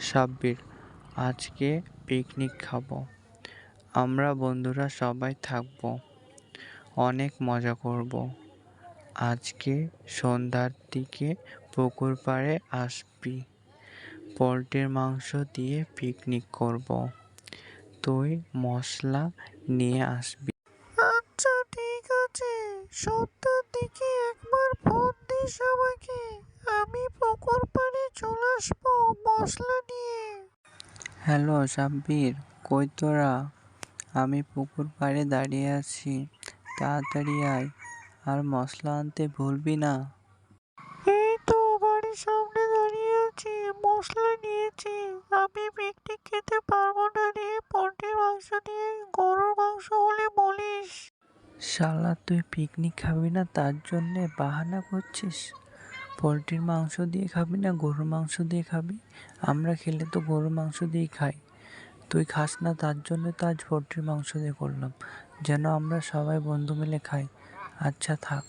সাব্বির, আজকে পিকনিক খাব। আমরা বন্ধুরা সবাই থাকব। অনেক মজা করব। আজকে সন্ধ্যার দিকে পুকুর পাড়ে আসবি। পোলট্রির মাংস দিয়ে পিকনিক করব। তুই মশলা নিয়ে আসবি। আচ্ছা ঠিক আছে। সন্ধ্যার দিকে একবার ফোন দিস আমাকে আমি পুকুর পাড়ে চলে আসব মশলা নিয়ে। হ্যালো সাব্বির কই তোরা? আমি পুকুর পাড়ে দাঁড়িয়ে আছি তাড়াতাড়ি আয়। আর মশলা আনতে ভুলবি না। এই তো বাড়ির সামনে দাঁড়িয়ে আছি মশলা নিয়েছি। আমি পিকনিক খেতে পারব না রে পোলট্রির মাংস দিয়ে গরুর মাংস হলে বলিস। শালা তুই পিকনিক খাবি না তার জন্যে বাহানা করছিস? পোলট্রির মাংস দিয়ে খাবি না গরুর মাংস দিয়ে খাবি? আমরা খেলে তো গরুর মাংস দিয়েই খাই। তুই খাস না, তার জন্য তো আজ পোলট্রির মাংস দিয়ে করলাম। যেন আমরা সবাই বন্ধু মিলে খাই। আচ্ছা থাক।